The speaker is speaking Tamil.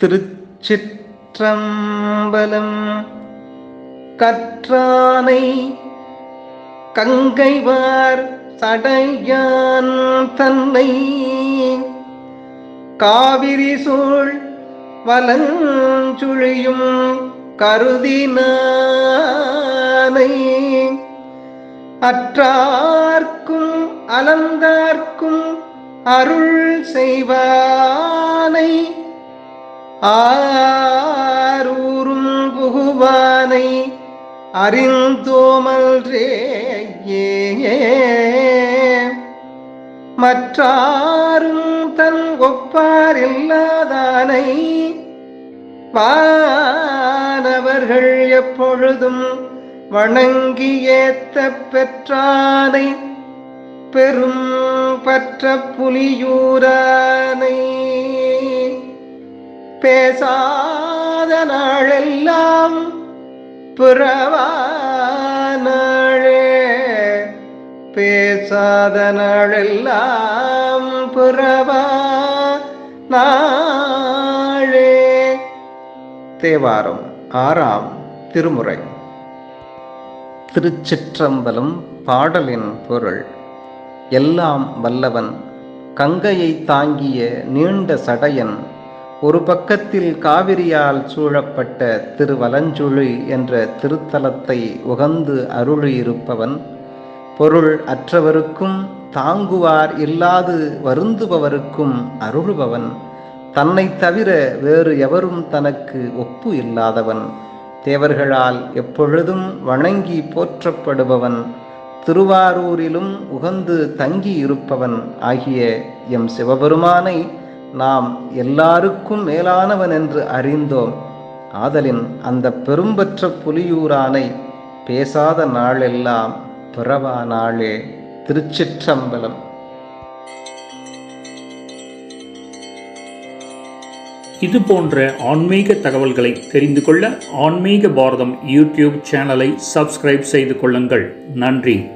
திருச்சிற்றம்பலம். கற்றானை கங்கைவார் சடையான் தன்னை. காவிரி சூழ் வலஞ்சுழியும் கருதினானை. அற்றார்க்கும் அலந்தார்க்கும் அருள் செய்வானை. ஆரூரும் புகுவானை அறிந்தோமல்ரே மற்றாரும் தன் ஒப்பார் இல்லாதானை வானவர்கள் எப்பொழுதும் வணங்கி ஏத்த பெற்றானை பெரும் பற்ற புலியூரானை பேசாத நாளெல்லாம் பிறவா பேசாத நாளெல்லாம் புறவா நாளே தேவாரம் ஆறாம் திருமுறை. திருச்சிற்றம்பலம் பாடலின் பொருள். எல்லாம் வல்லவன் கங்கையை தாங்கிய நீண்ட சடையன் ஒரு பக்கத்தில் காவிரியால் சூழப்பட்ட திருவலஞ்சுழி என்ற திருத்தலத்தை உகந்து அருளியிருப்பவன் பொருள் அற்றவருக்கும் தாங்குவார் இல்லாது வருந்துபவருக்கும் அருளுபவன் தன்னை தவிர வேறு எவரும் தனக்கு ஒப்பு இல்லாதவன் தேவர்களால் எப்பொழுதும் வணங்கி போற்றப்படுபவன் திருவாரூரிலும் உகந்து தங்கி இருப்பவன் ஆகிய எம் சிவபெருமானை நாம் எல்லாருக்கும் மேலானவன் என்று அறிந்தோம். ஆதலின் அந்த பெரும்பற்ற புலியூரானை பேசாத நாளெல்லாம் பிறவா நாளே திருச்சிற்றம்பலம். இது போன்ற ஆன்மீக தகவல்களை தெரிந்து கொள்ள ஆன்மீக பாரதம் யூடியூப் சேனலை சப்ஸ்கிரைப் செய்து கொள்ளுங்கள். நன்றி.